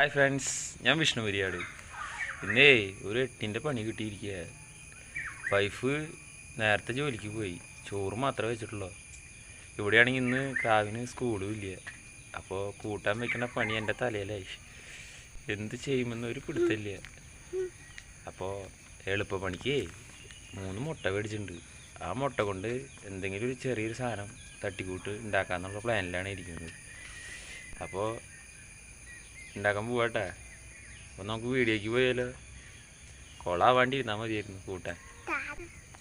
Hi friends ഞാൻ വിഷ്ണു വരിയാട് ഇന്നേ ഒരു എട്ടിന്റെ പണി കിട്ടിയിരിക്കുക വൈഫ് നേരത്തെ ജോലിക്ക് പോയി. ചോറ് മാത്രമേ വെച്ചിട്ടുള്ളൂ. ഇവിടെയാണെങ്കിൽ ഇന്ന് കാവിന് സ്കൂളും ഇല്ല? അപ്പോൾ കൂട്ടാൻ വെക്കുന്ന പണി എന്റെ തലയിലായി. എന്ത് ചെയ്യുമെന്ന് ഒരു പിടുത്തമില്ല. അപ്പോൾ എളുപ്പ പണിക്ക് മൂന്ന് മുട്ട മേടിച്ചിട്ടുണ്ട്. ആ മുട്ട കൊണ്ട് എന്തെങ്കിലും ഒരു ചെറിയൊരു സാധനം തട്ടിക്കൂട്ട് ഉണ്ടാക്കാന്നുള്ള പ്ലാനിലാണ് ഇരിക്കുന്നത്. അപ്പോൾ ഉണ്ടാക്കാൻ പോവാട്ടെ. അപ്പൊ നമുക്ക് വീഡിയോക്ക് പോയാലോ? കൊളാവാണ്ടി ഇരുന്നാൽ മതിയായിരുന്നു കൂട്ടാൻ.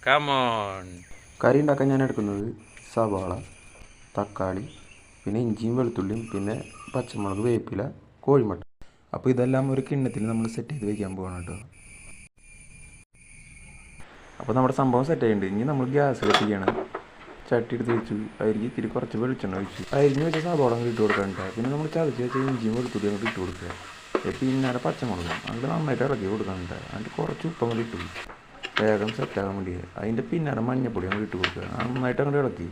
കമോൺ കറി ഉണ്ടാക്കാൻ ഞാൻ എടുക്കുന്നത് സവാള തക്കാളി പിന്നെ ഇഞ്ചിയും വെളുത്തുള്ളിയും പിന്നെ പച്ചമുളക് വേപ്പില കോഴിമുട്ട. അപ്പോൾ ഇതെല്ലാം ഒരു കിണ്ണത്തിൽ നമ്മൾ സെറ്റ് ചെയ്ത് വെക്കാൻ പോകണം കേട്ടോ. അപ്പോൾ നമ്മുടെ സംഭവം സെറ്റ് ആയിട്ടുണ്ട്. ഇനി നമ്മൾ ഗ്യാസ് കത്തിക്കണം ചട്ടി എടുത്ത് വെച്ചു. അതിലേക്ക് ഇത്തിരി കുറച്ച് വെളിച്ചെണ്ണ ഒഴിച്ചു. അരിഞ്ഞ് വെച്ച സാധനം അങ്ങോട്ട് ഇട്ട് കൊടുക്കണ്ട പിന്നെ നമ്മൾ ചതച്ച് വെച്ച ഇഞ്ചിയും വെളുത്തുള്ളി അങ്ങോട്ട് ഇട്ട് കൊടുക്കുക. പിന്നെ പച്ചമുളകും അങ്ങോട്ട് നന്നായിട്ട് ഇളക്കി കൊടുക്കണ്ട അതിന്റെ കുറച്ച് ഉപ്പ് അങ്ങോട്ട് ഇട്ടു വേഗം സെറ്റാകാൻ വേണ്ടി. അതിന്റെ പിന്നാലെ മഞ്ഞപ്പൊടി അങ്ങോട്ട് ഇട്ട് കൊടുക്കുക. നന്നായിട്ട് അങ്ങോട്ട് ഇളക്കി.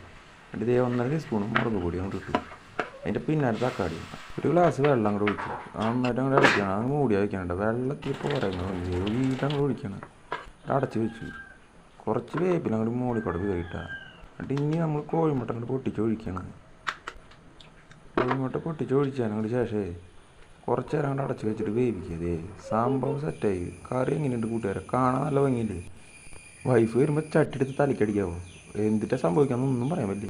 എന്നിട്ട് ഇതേ ഒന്നര ടീസ്പൂണും മുളക് പൊടി അങ്ങോട്ട് ഇട്ടു. അതിന്റെ പിന്നാലെ തക്കാളി ഒരു ഗ്ലാസ് വെള്ളം അങ്ങോട്ട് ഒഴിച്ചു. നന്നായിട്ട് അങ്ങോട്ട് ഇളക്കണം. അങ്ങ് മൂടി വയ്ക്കണുണ്ട് വെള്ളത്തിൽ പറയുന്നത് വീട്ടിൽ അങ്ങോട്ട് ഒഴിക്കണം. അടച്ചു വെച്ചു. കുറച്ച് വേപ്പിൽ അങ്ങോട്ട് മൂടി കൂടെ എന്നിട്ട് ഇനി നമ്മൾ കോഴിമുട്ട അങ്ങോട്ട് പൊട്ടിച്ച് ഒഴിക്കണം. കോഴിമുട്ട പൊട്ടിച്ച് ഒഴിച്ചാൽ അങ്ങോട്ട് ശേഷമേ കുറച്ച് നേരം അങ്ങോട്ട് അടച്ച് വെച്ചിട്ട് വേവിക്കതേ സംഭവം സെറ്റായി കറി എങ്ങനെയുണ്ട് കൂട്ടുകാരെ? കാണാൻ നല്ല ഭംഗിയില്ലേ? വൈഫ് വരുമ്പോൾ ചട്ടി എടുത്ത് തലക്കടിക്കാവോ എന്തിട്ടാ സംഭവിക്കാന്നൊന്നും പറയാൻ പറ്റില്ല.